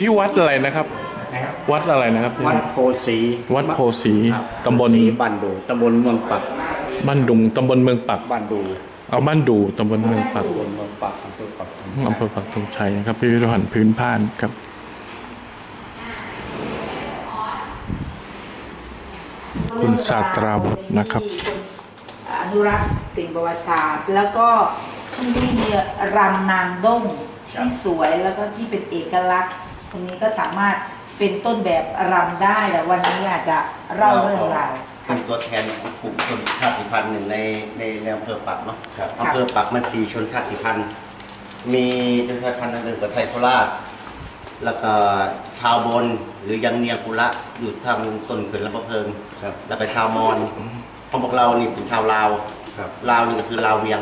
ที่วัดอะไรนะครับ นะครับวัดอะไรนะครับวัดโพสีวัดโพสีครับตำบลโพสีบ้านดูตำบลเมืองปักบ้านดุงตำบลเมืองปัก บ้านดูเอาบ้านดูตำบลเมืองปักตำบลเมืองปักอำเภอปักธงอำเภอปักธงชัยนะครับพิพิธภัณฑ์พื้นผ้านครับ คุณศาสตราวุฒินะครับ อนุรักษ์สิ่งประวัติศาสตร์ แล้วก็ที่นี่มีรำนางด้งที่สวยแล้วก็ที่เป็นเอกลักษณ์ต รงนี้ก็สามารถเป็นต้นแบบรำได้แต่วันนี้อาจจะเล่าเรื่องราว เป็นตัวแทนของกลุ่มชนชาติพันธุ์หนึ่งในในในอำเภอปักเนาะครับ อำเภอปักมันสี่ชนชาติพันธุ์ มีชนชาติพันธุ์หนึ่งกับไทยโคราชแล้วก็ชาวบนหรือยังเนียงกุระอยู่ทางต้นเขื่อนลำพะเพิงครับ แล้วก็ชาวมอญของพวกเรานี่เป็นชาวลาวครับ ลาวนี่ก็คือลาวเวียง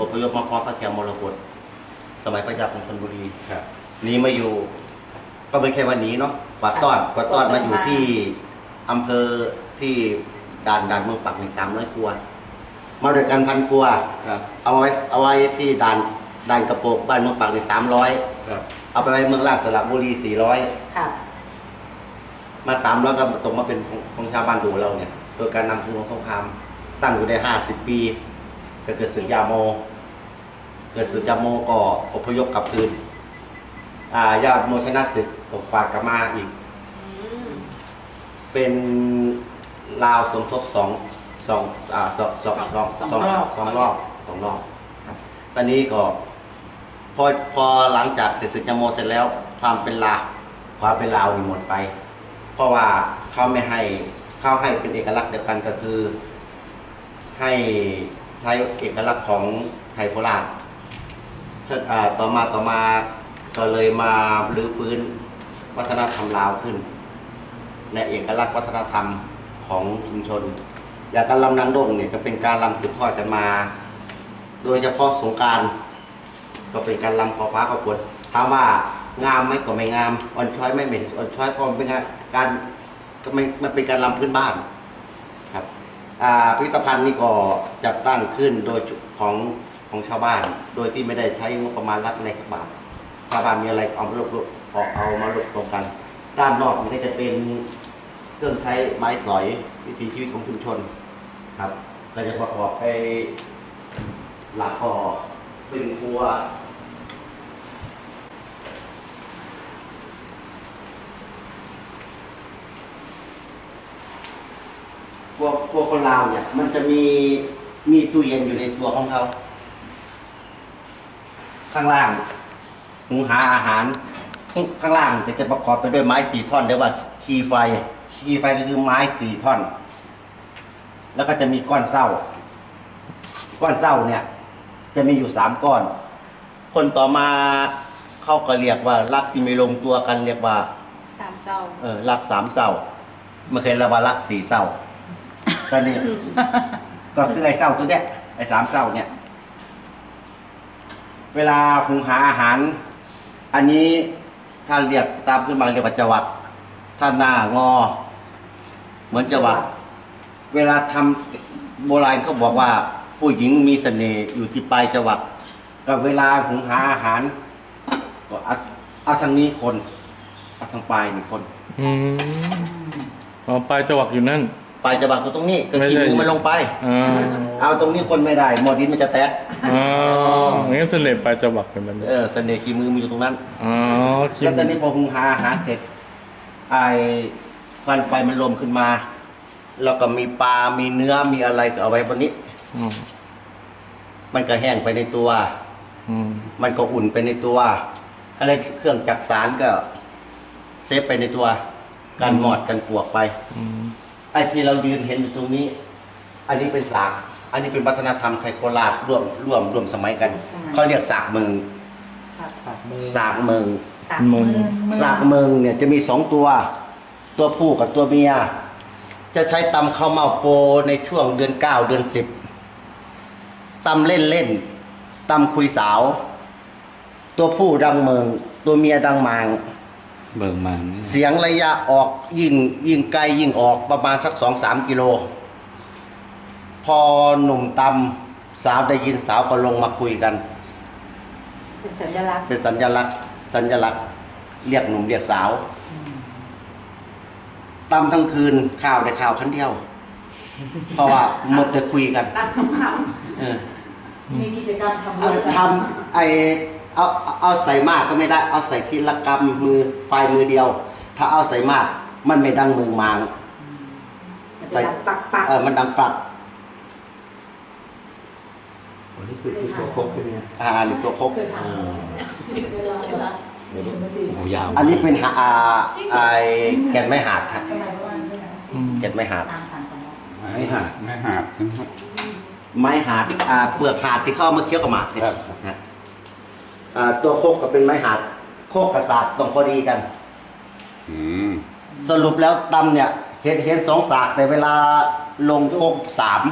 อพยพมาพร้อมกับแถวมรกตสมัยพระยาของธนบุรีครับหนี้มาอยู่ ก็ไม่ใช่วันนี้เนาะกว่าต้อนกว่าต้อนมาอยู่ที่อำเภอที่ด่านด่านเมืองปักในสามร้อยครัว มาด้วยกันพันครัว ครับเอาไว้เอาไว้ที่ด่านด่านกระโปกบ้านเมืองปักในสามร้อยครับเอาไปไว้เมืองล่างสระบุรีสี่ร้อยค่ะ มาสามร้อยก็ตกมาเป็นของของชาวบ้านดูเราเนี่ยโดยการนำคุณสงครามตั้งอยู่ได้ห้าสิบปี ก็เกิดศึกยาโม เกิดศึกยาโมก็อพยพกลับคืนอ่ายาโมชนะศึก ตกปากกลับมาอีก เป็นลาวสมทบสองสองอ่าสองสองสองสองสองรอบสองรอบครับ ตอนนี้ก็พอพอหลังจากเสร็จศึกยาโมเสร็จแล้ว ความเป็นลาวความเป็นลาวนี่หมดไป เพราะว่าเขาไม่ให้เขาให้เป็นเอกลักษณ์เดียวกันก็คือ ให้ใช้เอกลักษณ์ของไทยโคราชเช่นอ่าต่อมาต่อมาก็เลยมารื้อฟื้น วัฒนธรรมลาวขึ้นในเอกลักษณ์วัฒนธรรมของชุมชน อย่างการลำนางดงเนี่ยก็เป็นการลำสืบทอดกันมา โดยเฉพาะสงการก็เป็นการลำขอฟ้าขอฝนถามว่างามไหมก็ไม่งามอ่อนช้อยไม่เหม็นอ่อนช้อยก็เป็นการก็ไม่มันเป็นการลำพื้นบ้านครับอ่าพิพิธภัณฑ์นี่ก็จัดตั้งขึ้นโดยของของชาวบ้าน โดยที่ไม่ได้ใช้งบประมาณรัฐในสักบาทชาวบ้านมีอะไรเอามารวบรวม เอาเอามารวบรวมกัน ด้านนอกมันก็จะเป็นเครื่องใช้ไม้สอยวิถีชีวิตของชุมชนครับก็จะประกอบไปหลักก็เป็นครัวพวกพวคนลาวเนี่ย มันจะมีมีตู้เย็นอยู่ในตัวของเขา ข้างล่างหุงหาอาหาร ข้างล่างจะประกอบไปด้วยไม้สี่ท่อนเรียกว่าคีไฟ คีไฟก็คือไม้สี่ท่อน แล้วก็จะมีก้อนเศร้า ก้อนเศร้าเนี่ย จะมีอยู่สามก้อน คนต่อมาเขาก็เรียกว่ารักที่ไม่ลงตัวกันเรียกว่าสามเศร้าเออรักสามเศร้าไม่เคยเรียกว่ารักสี่เศร้าตอนนี้ก็คือไอ้เศร้าตัวเนี้ยไอ้สามเศร้าเนี่ย เวลาหุงหาอาหาร อันนี้ ถ้าเรียกตามขึ้นมาเรียกว่าจวักถ้าหน้างอ เหมือนจวักเวลาทำโบราณเขาบอกว่า ผู้หญิงมีเสน่ห์อยู่ที่ปลายจวักก็เวลาหุงหาอาหาร ก็เอาเอาทางนี้คนเอาทางปลายนี่คน อืมอ๋อปลายจวักอยู่นั่น ปลายจวักตัวตรงนี้ก็ไม่ขี้ได้มือมันลงไปอ่าเอาตรงนี้คนไม่ได้ หมอดินมันจะแตก อ๋องั้นเสน่ห์ปลายจวักเป็นแบบนี้เออเสน่ห์ขี้มือมันอยู่ตรงนั้น อ๋อคิดแล้วตอนนี้พอหุงหาอาหารเสร็จไอ้ควันไฟมันลมขึ้นมา แล้วก็มีปลา มีเนื้อ มีอะไรก็เอาไว้บนนี้ อืมมันก็แห้งไปในตัว อืมมันก็อุ่นไปในตัว อะไรเครื่องจักสารก็เซฟไปในตัว การหมอดกันปวกไป อืม ไอ้ที่เรายืนเห็นอยู่ตรงนี้ อันนี้เป็นสาก อันนี้เป็นวัฒนธรรมไทยโคราชร่วมร่วมร่วมสมัยกัน เขาเรียกสากเมืองสามมือสากเมืองสามมือสากเมืองเนี่ยจะมีสองตัว ตัวผู้กับตัวเมีย จะใช้ตำข้าวเมาโปในช่วงเดือนเก้าเดือนสิบตำเล่นเล่นๆตำคุยสาว ตัวผู้ดังเมือง ตัวเมียดังมาง เบิ่งมันเสียงระยะออกยิ่งยิ่งไกลยิ่งออกประมาณสักสองสามกิโล พอหนุ่มตำสาวได้ยินสาวก็ลงมาคุยกัน เป็นสัญลักษณ์เป็นสัญลักษณ์ สัญลักษณ์ เรียกหนุ่มเรียกสาวตำทั้งคืนข้าวได้ข้าวคันเดียว เพราะว่าหมดแต่คุยกัน รับคำเออๆมีกิจกรรมทำเอาด้วยกัน ทำไอ เอาเอาเอาใส่มากก็ไม่ได้ เอาใส่ทีละกำมือไฟมือเดียว ถ้าเอาใส่มากมันไม่ดังมือมางมันจะดังปักปักเออมันดังปักวันนี้คือตัวครบใช่ไหมอ่าหรือตัวครบเคยทำเวลาเวลาเดี๋ยวมันจืดโอ้ยาวอันนี้เป็นหาอ่าไอแก่นไม้หาดครับสมัยโบราณด้วยนะอืมแก่นไม้หาดตามผ่านของเราไม่หาดไม่หาดนะครับไม้หาดอ่าเปลือกหาดที่เข้ามาเคี้ยวกับหมากเนี่ยครับนะอ่า ตัวโคกก็เป็นไม้หาดโคกกระสาบต้องพอดีกันอืมสรุปแล้วตำเนี่ยเห็นเห็นสองสากแต่เวลาลงโคกสาม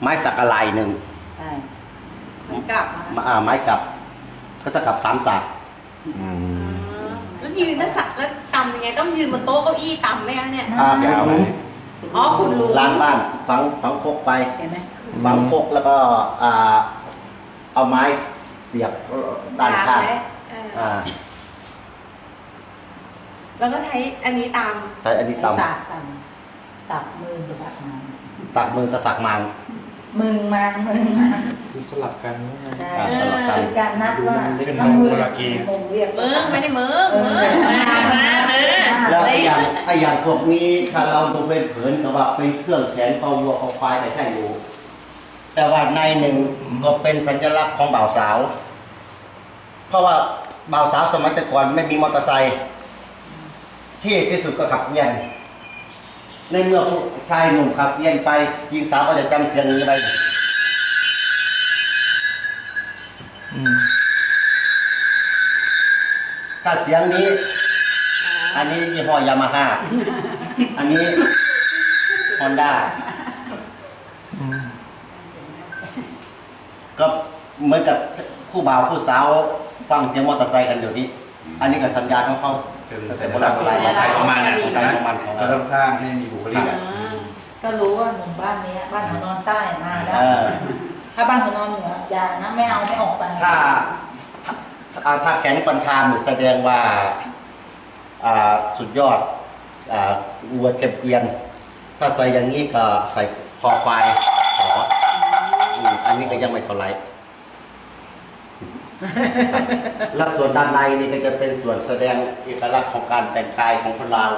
ไม้สักอะไรหนึ่งใช่กลับมาอ่าไม้กลับ ก็จะกลับสามสากอืมแล้วยืนแล้วสักแล้วตำยังไงต้องยืนบนโต๊ะเก้าอี้ตำไหมคะเนี่ยอ่าขุยาดวหลุมอ๋อขุดหลุมล้านบ้านฝังฝังโคกไปเห็นไหมฝังโคกแล้วก็อ่าเอาไม้เสียบด้านข้างไว้เอออ่า แล้วก็ใช้อันนี้ตาม ใช้อันนี้ตสากตำสากมือกับสากมางำสักมือกับสักมังมึงมางมึงมางคือสลับกันนะใช่อ่าสลับกัน เป็นการนัดว่าเป็นถ้ามึงโมลากีมึงเรียกมึงไม่ได้มึงเอมึองมามามาแล้วไอ้อย่างไอ้อย่างพวกนี้ถ้าเราดูเป็นเผินก็ว่าเป็นเครื่องแขนของวัวของควายแต่ใช่อยู่ แต่ว่าในหนึ่งก็เป็นสัญลักษณ์ของบ่าวสาว เพราะว่าบ่าวสาวสมัยแต่ก่อนไม่มีมอเตอร์ไซค์ที่ที่สุดก็ขับเวียน ในเมื่อผู้ชายหนุ่มขับเวียนไปหญิงสาวก็จะจำเสียงนี้ไปถ้าเสียงนี้ อันนี้ยี่ห้อยามาฮ่าอันนี้ฮอนด้าก็เหมือนกับคู่บ่าวคู่สาว ฟังเสียงมอเตอร์ไซค์กันเดี๋ยวนี้ อันนี้ก็สัญญาณของเขา เป็นแต่สัญโบลัรากณษณ์โบราณของใครของมันนะใช่ของมันของก็เราต้องสร้างให้มีบุคลิกอะก็รู้ว่าหนุ่มบ้านนี้บ้านหัวนอนใต้มาแล้ว เออถ้าบ้านหัวนอนเหนืออย่านะไม่เอาไม่ออกไปถ้าอ่าถ้าแข็งปันทามแสดงว่าอ่าสุดยอดอ่าวัวเก็บเกวียน ถ้าใส่อย่างนี้ก็ใส่คอควายขออืมอันนี้ก็ยังไม่เท่าไหร แล้วส่วนด้านในนี่ก็จะเป็นส่วนแสดงเอกลักษณ์ของการแต่งกายของคนลาว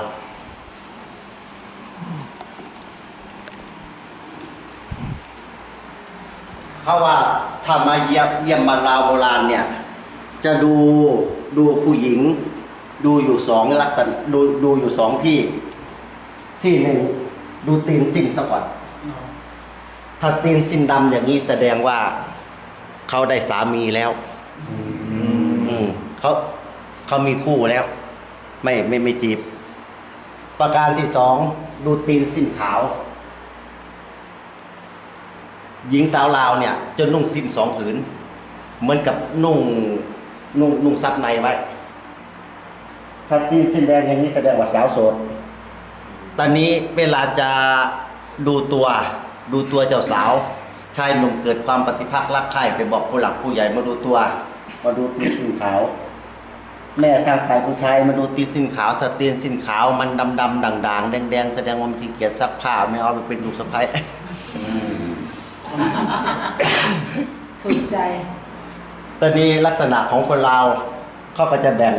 เพราะว่าถ้ามาเยี่ยมเยี่ยมมานลาวโบราณเนี่ย จะดูดูผู้หญิง ดูอยู่สองลักษณะดูดูอยู่สองที่ที่หนึ่งดูตีนสิ้นซะก่อนถ้าตีนสิ้นดำอย่างนี้แสดงว่าเขาได้สามีแล้ว อืมเขาเขามีคู่แล้ว ไม่ไม่ไม่จีบ ประการที่สองดูตีนสิ้นขาว หญิงสาวลาวเนี่ย จะนุ่งสิ้นสองผืน เหมือนกับนุ่งนุ่งนุ่งซับในไว้ ถ้าตีนสิ้นแดงอย่างนี้แสดงว่าสาวโสด ตอนนี้เวลาจะดูตัว ดูตัวเจ้าสาว ชายหนุ่มเกิดความปฏิภาครักใคร่ไปบอกผู้หลักผู้ใหญ่มาดูตัว มาดูตีนสิ้นขาว แม่ทางฝ่ายผู้ชายมาดูตีนสิ้นขาวถ้าตีนสิ้นขาวมันดำดำด่างด่างแดงแดงแสดงว่ามันขี้เกียจซักผ้าไม่เอาไปเป็นลูกสะใภ้ถูกใจตอนนี้ลักษณะของคนลาวเขาก็จะแบ่ง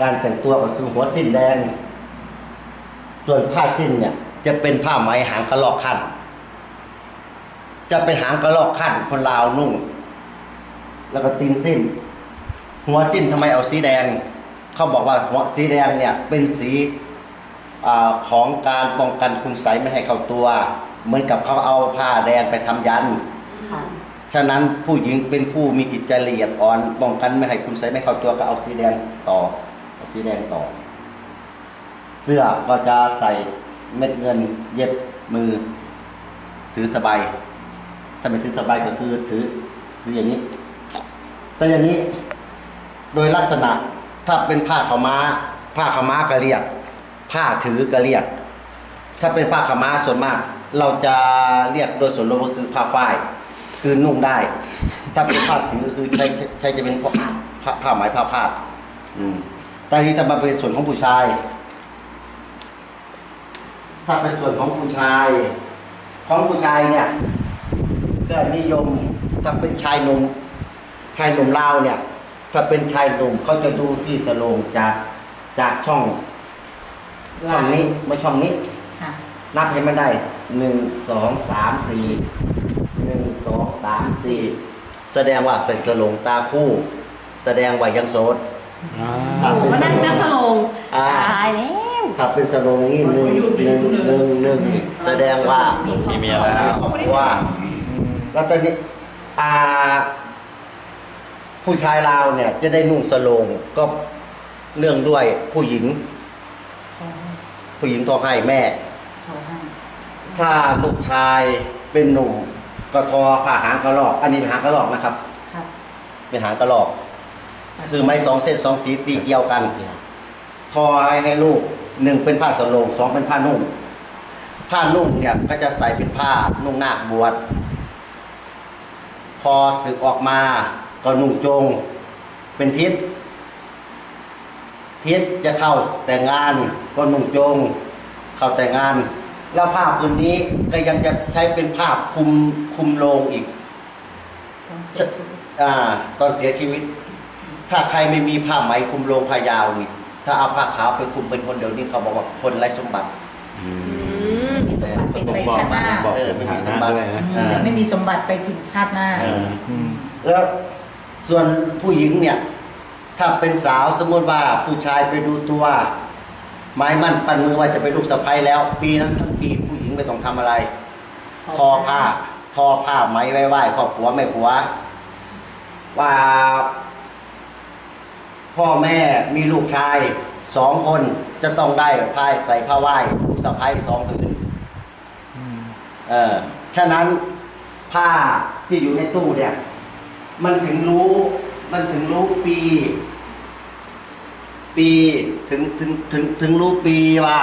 การแต่งตัวก็คือหัวสิ้นแดง ส่วนผ้าสิ้นเนี่ย จะเป็นผ้าไหมหางกระลอกขั้น จะเป็นหางกระลอกขั้นคนลาวนุ่ง แล้วก็ตีนสิ้น หัวสิ้นทำไมเอาสีแดง เขาบอกว่าหัวสีแดงเนี่ยเป็นสีอาของการป้องกันคุณใสยไม่ให้เข้าตัว เหมือนกับเขาเอาผ้าแดงไปทำยันค่ะฉะนั้นผู้หญิงเป็นผู้มีจิตใจละเอียดอ่อนป้องกันไม่ให้คุณใส่ไม่เข้าตัวก็เอาสีแดงต่อเอาสีแดงต่อ เสื้อก็จะใส่เม็ดเงินเย็บมือ ถือสบาย ถ้าไม่ถือสบายก็คือถือถืออย่างนี้ แต่อย่างนี้ โดยลักษณะถ้าเป็นผ้าขาวม้า ผ้าขาวม้าก็เรียก ผ้าถือก็เรียก ถ้าเป็นผ้าขาวม้าส่วนมาก เราจะเรียกโดยส่วนรวมก็คือผ้าฝ้าย คือนุ่งได้ ถ้าเป็นผ้าถือคือใช้ใช้จะเป็นผ้าผ้าผ้าไหมผ้าผ้าอืมแต่นี้จะมาเป็นส่วนของผู้ชาย ถ้าเป็นส่วนของผู้ชาย ของผู้ชายเนี่ย ก็นิยมถ้าเป็นชายหนุ่มชายหนุ่มลาวเนี่ย ถ้าเป็นชายหนุ่มเขาจะดูที่สโลงจากจากช่องช่องนี้มาช่องนี้ค่ะนับให้มันได้หนึ่งสองสามสี่หนึ่งสองสามสี่แสดงว่าใส่สลงตาคู่ แสดงว่ายังโสดโอ้โหมานั่งนั่งสโลงอ่าตายแล้วถ้าเป็นสลงอย่างนี้หนึ่งหนึ่งหนึ่งหนึ่งแสดงว่ามีมีเมียแล้วมีครอบครัว แล้วตอนนี้อ่าผู้ชายลาวเนี่ย จะได้นุ่งสโลงก็เนื่องด้วยผู้หญิง ผู้หญิงทอให้แม่ขอให้ถ้าลูกชายเป็นหนุ่มก็ทอผ้าหางกระรอก อันนี้เป็นหางกระรอกนะครับครับ เป็นหางกระรอก คือไม้สองเส้นสองสีตีเกี่ยวกัน ทอให้ให้ลูกหนึ่งเป็นผ้าสโลงสองเป็นผ้านุ่งผ้านุ่งเนี่ยก็จะใส่เป็นผ้านุ่งนาคบวช พอสึกออกมาก็นุ่งโจง เป็นทิศ ทิศจะเข้าแต่งงานก็นุ่งโจง เข้าแต่งงาน แล้วผ้าผืนนี้ก็ยังจะใช้เป็นผ้าคลุมคลุมโลงอีกต้องเสียชีวิตอ่าตอนเสียชีวิต ถ้าใครไม่มีผ้าไหมคลุมโลงผ้ายาวนี่ถ้าเอาผ้าขาวไปคลุมเป็นคนเดียวนี่เขาบอกว่าคนไร้สมบัติ อืมมีสมบัติเป็น ไปชาติหน้าบอกเออเป็นไม่ฐามีสมนะบัติด้วยนะอืมแต่ไม่มีสมบัติไปถึงชาติหน้า เออ อืม แล้วส่วนผู้หญิงเนี่ย ถ้าเป็นสาวสมมติว่าผู้ชายไปดูตัว ไม้มั่นปันมือว่าจะเป็นลูกสะใภ้แล้ว ปีนั้นทั้งปีผู้หญิงไม่ต้องทำอะไร ทอผ้า ทอผ้าไหมไว้ไหว้พ่อผัวแม่ผัว ว่า พ่อแม่มีลูกชายสองคนจะต้องได้ผ้าใส่ผ้าไหว้ลูกสะใภ้สองผืนอืม เออฉะนั้นผ้าที่อยู่ในตู้เนี่ย มันถึงรู้ มันถึงรู้ปี ปีถึงถึงถึงถึงรู้ปีว่า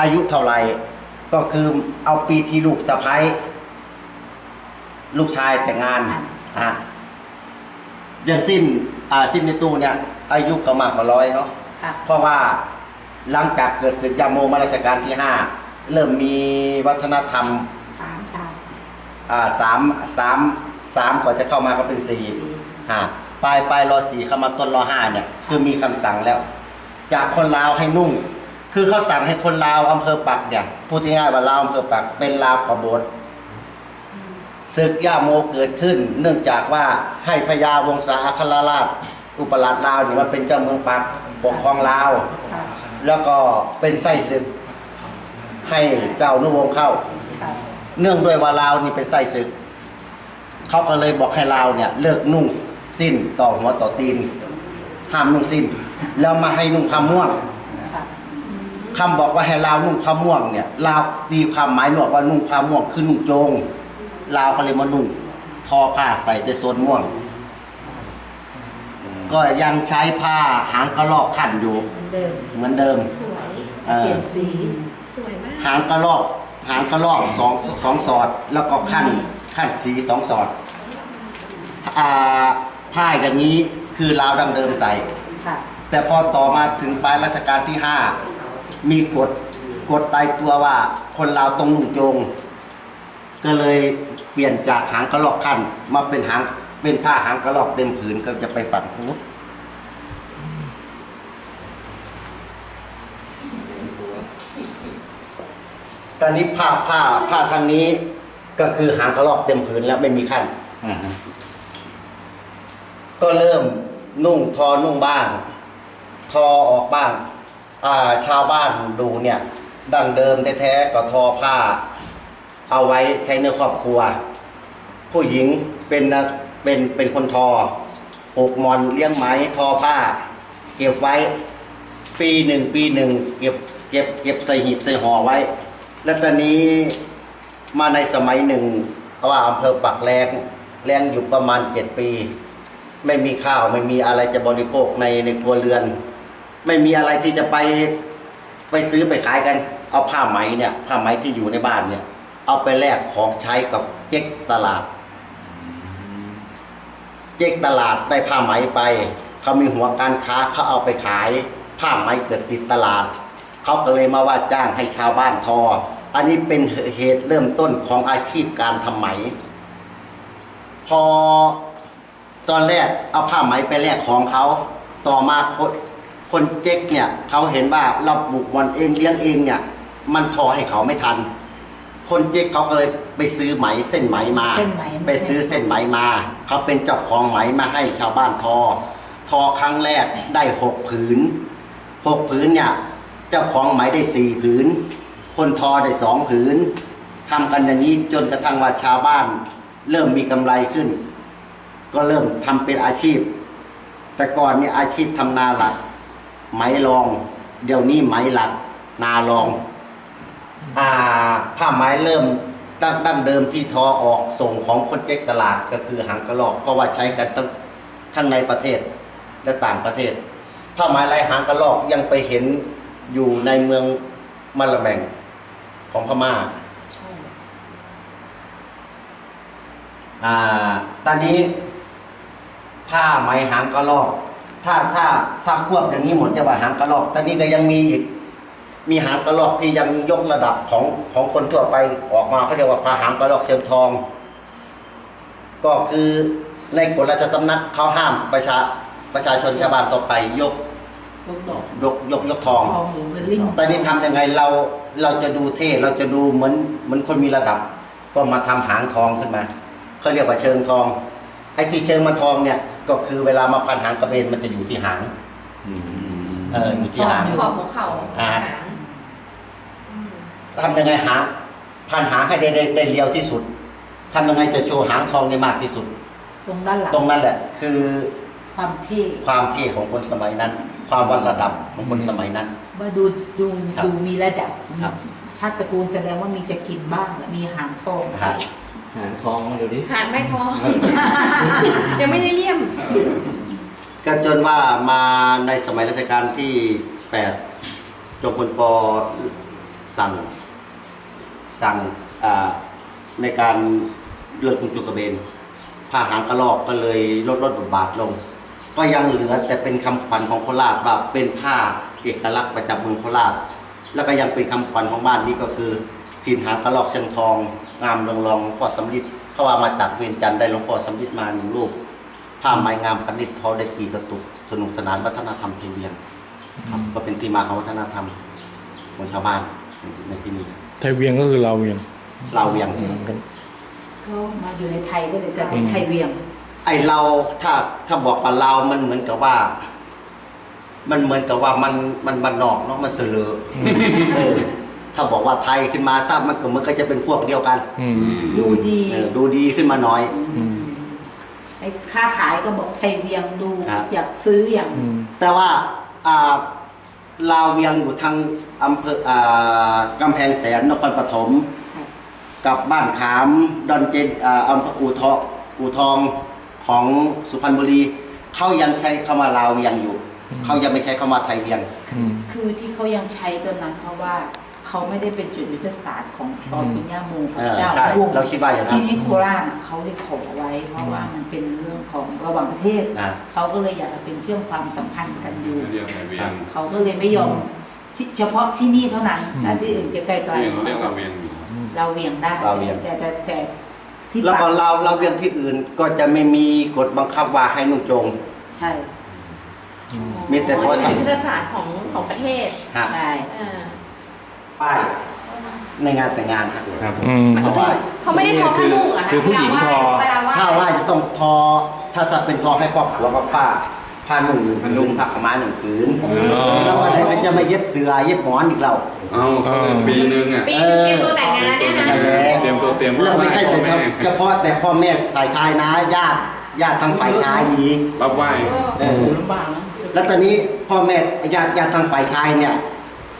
อายุเท่าไหร่ก็คือเอาปีที่ลูกสะพ้ายลูกชายแต่งงานอ่าอะอย่างสิ้นอ่าสิ้นในตู้เนี่ย อายุก็มากกว่าร้อยเนาะครับเพราะว่าหลังจากเกิดศึกยาโมมาราชการที่ห้าเริ่มมีวัฒนธรรม สามสามอ่าสามสามสามกว่าจะเข้ามาก็เป็นสี่สี่ฮะปลายปลายรอสี่เข้ามาต้นรอห้าเนี่ย คือมีคำสั่งแล้ว จากคนลาวให้นุ่ง คือเขาสั่งให้คนลาวอำเภอปักเนี่ยพูดง่ายๆว่าลาวอำเภอปักเป็นลาวกบฏศึกย่าโมเกิดขึ้น เนื่องจากว่าให้พญาวงศาอัครราช อุปราชลาวเนี่ยมันเป็นเจ้าเมืองปักปกครองลาวครับแล้วก็เป็นไส้ศึกให้เจ้านุวงศ์เข้าครับ เนื่องด้วยว่าลาวนี่เป็นไส้ศึก เขาก็เลยบอกให้ลาวเนี่ย เลิกนุ่งสิ้นต่อหัวต่อตีน ห้ามนุ่งสิ้น แล้วมาให้นุ่งผ้าม่วงครับคำบอกว่าให้ลาวนุ่งผ้าม่วงเนี่ยลาวตีความหมายบอกว่านุ่งผ้าม่วงคือนุ่งโจงลาวก็เลยมานุ่งทอผ้าใส่แต่โซนม่วง ก็ยังใช้ผ้าหางกระรอกขันอยู่ เหมือนเดิมเหมือนเดิมสวยเอเปอลี่ยนสี สวยมาก หางกระรอก หางกระรอกสองสองสอด แล้วก็ขั้นขั้นสีสองสอดอ่าผ้าอย่างนี้คือลาวดังเดิมใส่ ค่ะแต่พอต่อมาถึงปลายรัชกาลที่ห้ามีกฎกฎตายตัวว่าคนลาวต้องนุ่งโจง ก็เลยเปลี่ยนจากหางกระรอกขั้นมาเป็นหางเป็นผ้าหางกระรอกเต็มผืนก็จะไปฝั่งทางนู้นต อนนี้ผ้าผ้าผ้าทางนี้ก็คือหางกระรอกเต็มผืนแล้วไม่มีขั้น อ่าฮะก็เริ่มนุ่งทอนุ่งบ้าง ทอออกบ้างอ่าชาวบ้านดูเนี่ย ดั้งเดิมแท้ๆก็ทอผ้า เอาไว้ใช้ในครอบครัว ผู้หญิงเป็นนะเป็นเป็นคนทอปลูกหมอนเลี้ยงไหมทอผ้า เก็บไว้ ปีหนึ่งปีหนึ่งเก็บเก็บเก็บใส่หีบใส่ห่อไว้ แล้วตอนนี้มาในสมัยหนึ่ง เพราะว่าอำเภอปักแรงแรงอยู่ประมาณเจ็ดปี ไม่มีข้าวไม่มีอะไรจะบริโภคในในครัวเรือน ไม่มีอะไรที่จะไปไปซื้อไปขายกัน เอาผ้าไหมเนี่ยผ้าไหมที่อยู่ในบ้านเนี่ย เอาไปแลกของใช้กับเจ๊กตลาด เจ๊กตลาดได้ผ้าไหมไปเขามีหัวการค้าเขาเอาไปขายผ้าไหมเกิดติดตลาดเขาก็เลยมาว่าจ้างให้ชาวบ้านทอ อันนี้เป็นเหตุเริ่มต้นของอาชีพการทำไหม พอตอนแรกเอาผ้าไหมไปแลกของเขาต่อมาคนคนเจ๊กเนี่ยเขาเห็นว่าเราปลูกมันเองเลี้ยงเองเนี่ย มันทอให้เขาไม่ทัน คนเจ๊กเขาก็เลยไปซื้อไหมเส้นไหมมา เส้นไหม ไปซื้อเส้นไหมมาเขาเป็นเจ้าของไหมมาให้ชาวบ้านทอ ทอครั้งแรกได้หกผืนหกผืนเนี่ยเจ้าของไหมได้สี่ผืน คนทอได้สองผืนทำกันอย่างนี้จนกระทั่งว่าชาวบ้าน เริ่มมีกำไรขึ้น ก็เริ่มทำเป็นอาชีพ แต่ก่อนนี่อาชีพทำนาหลัก ไหมรอง เดี๋ยวนี้ไหมหลัก นารองอ่าผ้าไหมเริ่มดั้งดั้งเดิมที่ทอออกส่งของคนเจ๊กตลาดก็คือหางกระรอก เพราะว่าใช้กันทั้งทั้งในประเทศและต่างประเทศผ้าไหมลายหางกระรอกยังไปเห็นอยู่ในเมืองมะละแมง ของพม่าใช่อ่าตอนนี้ผ้าไหมหางกระรอก ถ้าถ้าถ้าควบอย่างนี้หมดจะว่าหางกระรอก ตอนนี้ก็ยังมีอีก มีหางกระรอกที่ยังยกระดับของของคนทั่วไปออกมาเขาเรียกว่าผ้าหางกระรอกเชิงทอง ก็คือในกฎราชสำนักเขาห้ามประชาประชาชนชาวบ้านต่อไปยก ลูกดอกยกยกยกทอง ทองหรือเวลลิ่งตอนนี้ทำยังไงเราเราจะดูเท่เราจะดูเหมือนเหมือนคนมีระดับ ก็มาทำหางทองขึ้นมาเขาเรียกว่าเชิงทอง ไอ้ที่เชิงมันทองเนี่ยก็คือเวลามาพันหางกระเบนมันจะอยู่ที่หางเอออยู่ที่หาง ขอบหัวเข่าอ่าหางอืมทำยังไงหางพันหางให้ได้ได้ได้เรียวที่สุดทำยังไงจะโชว์หางทองได้มากที่สุด ตรงด้านหลังตรงนั้นแหละคือความเท่ความเท่ของคนสมัยนั้น ความวัดระดับของคนสมัยนั้นว่าดูดูครับดูมีระดับครับชาติตระกูลแสดงว่ามีจะกินบ้างมีหางทองครัใส่บหางทองเดี๋ยวนี้หางไม่ท้องยังไม่ได้เลี่ยม ก็จนว่ามาในสมัยรัชกาลที่แปดจอมพลปสั่งสั่งอ่าในการเลิกคุณจุกระเบนผ้าหางกระรอกก็เลยลดลดบทบาทลง ก็ยังเหลือแต่เป็นคำขวัญของโคราชว่าเป็นผ้าเอกลักษณ์ประจำเมืองโคราช แล้วก็ยังเป็นคำขวัญของบ้านนี้ก็คือทีมหางกระรอกเชียงทอง งามเรืองรองหลวงพ่อสำลิดเขาว่ามาจากเวียงจันทร์ได้หลวงพ่อสำลิดมาหนึ่งรูปผ้าไม้งามประดิษฐ์พอได้กี่กระตุกสนุกสนานวัฒนธรรมไทยเวียงครับก็เป็นที่มาของวัฒนธรรมของชาวบ้านในที่นี้ไทยเวียงก็คือเราวเวียงเราวเวียงอืมครับเขามาอยู่ในไทยก็เลยจะเป็นไทยเวียง ไอเราถ้าถ้าบอกว่าเราวมันเหมือนกับว่า มันเหมือนกับว่ามันมันบันนอกเนาะมันเสลอเออถ้าบอกว่าไทยขึ้นมาทราบมันก็มันก็จะเป็นพวกเดียวกันอืมดูดีเออดูดีขึ้นมาหน่อยอืมไอ้ค้าขายก็บอกไทยเวียงดูครับ อยากซื้ออย่างอืมแต่ว่าอ่าลาวเวียงอยู่ทางอำเภออ่ากำแพงแสนนครปฐม กับบ้านขามดอนเจนอ่าอำเภออู่ทองอู่ทอง ของสุพรรณบุรีเขายังใช้คำว่าลาวเวียงอยู่เขายังไม่ใช้คำว่าไทยเวียงอืมคือที่เขายังใช้ตัวนั้นเพราะว่าเขาไม่ได้เป็นจุดยุทธศาสตร์ของตอนอืมคุณย่าโมพเอระอเจ้าใช่วงศ์เราคิดว่าอย่างนั้นที่นี่โคราชน่ะเขาเลยขอไว้ เพราะว่ามันเป็นเรื่องของระหว่างประเทศอ่าเขาก็เลยอยากจะเป็นเชื่อมความสัมพันธ์กันอยู่เรียกไทยเวียงเขาก็เลยไม่ยอมที่เฉพาะที่นี่เท่านั้นอืมแต่ที่อื่นจะไกลที่อื่นเขาเรียกๆเราเวียงอยู่เราเวียงได้เราเวียงแต่แต่แต่ ที่แล้วก็ปากลาวลาวเวียงที่อื่นก็จะไม่มีกฎบังคับว่าให้นุ่งโจง ใช่มีแต่พอเป็นทำ ยุทธศาสตร์ของของประเทศฮะใช่เออป้ายในงานแต่งงานครับ ครับอืม เพราะว่าเขาไม่ได้ทอผ้านุ่งเหรอะคือผู้หญิงทอ เวลาว่าถ้าว่าจะต้องทอ ถ้าจะเป็นทอให้ครอบครัวก็ผ้าผ้าหนุ่งหนึ่งพันลุงผ้าขาวม้าหนึ่งผืนแล้ววันไหนก็จะมาเย็บเสือเย็บหมอนอีกเรา เอาเขาเป็นปีนึงอะปีนึงเตรียมตัวแต่งงานเนี่ยนะเออเตรียมตัวเตรียมเราไม่ใช่แต่เฉพาะเฉพาะแต่พ่อแม่ฝ่ายชายนะญาติญาติทางฝ่ายชายอีกรับไหว้เออลำบากนะแล้วตอนนี้พ่อแม่ญาติญาติทางฝ่ายชายเนี่ย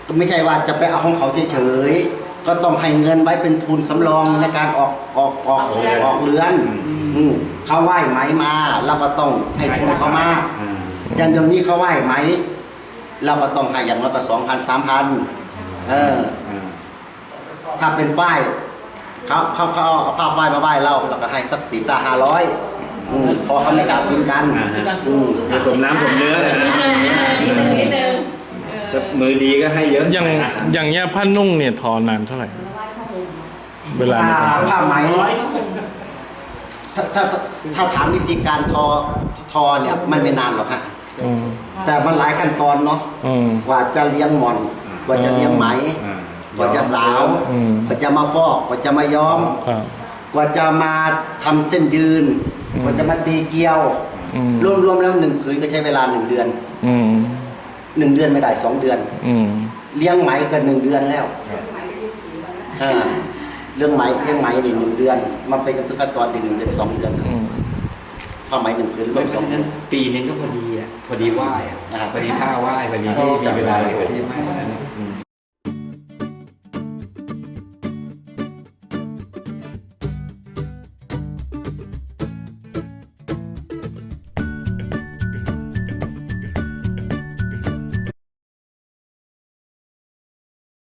ก็ไม่ใช่ว่าจะไปเอาของเขาเฉยๆก็ต้องให้เงินไว้เป็นทุนสำรองในการออกออกออกออกเรือนอืมเขาไหว้ไหมมาเราก็ต้องให้ทุนเขามาอย่างเดี๋ยวนี้เขาไหว้ไหมเราก็ต้องให้อย่างน้อยก็สองพันสามพัน เออถ้าเป็นฝ้ายเขาเขาเขาเอาผ้าฝ้ายมาไหว้เราเราก็ให้สักสี่สาห้าร้อยพอเขาไม่ขาดทุนกันอืมคือสมน้ำสมเนื้อเลยนะนิดนึงนิดนึงนิดนึงแต่มือดีก็ให้เยอะอย่างอย่างเงี้ยผ้านุ่งเนี่ยทอนานเท่าไหร่ เวลาในผ้าการทผ้าไหมถ้าถ้าถ้าถ้าถามวิธีการทอทอเนี่ยมันไม่นานหรอกฮะำอืมแต่มันหลายขั้นตอนเนาะ อืม กว่าจะเลี้ยงหมอนก ว่าจะเลี้ยงไหมอ่ากว่าจะสาวอืม กว่าจะมาฟอกกว่าจะมาย้อม ครับ กว่าจะมาทำเส้นยืน อืมกว่าจะมาตีเกลียว อืม รวมๆแล้วหนึ่งผืนก็ใช้เวลาหนึ่งเดือนอืมหนึ่งเดือนไม่ได้สองเดือน อืม เลี้ยงไหมก็หนึ่งเดือนแล้วเออเรื่องไหมเลี้ยงไหมนี่หนึ่งเดือน มันเป็นกับขั้นตอนหนึ่งเดือนสองเดือนอืม ผ้าไหมหนึ่งผืนรเพวราะมสองฉะเดืนั้อนน ปีนึงก็พอดีอะพอดีไหว้อะนะครับพอดีผ้าไหว้พอดีที่มีเวลาเลยที่ไม่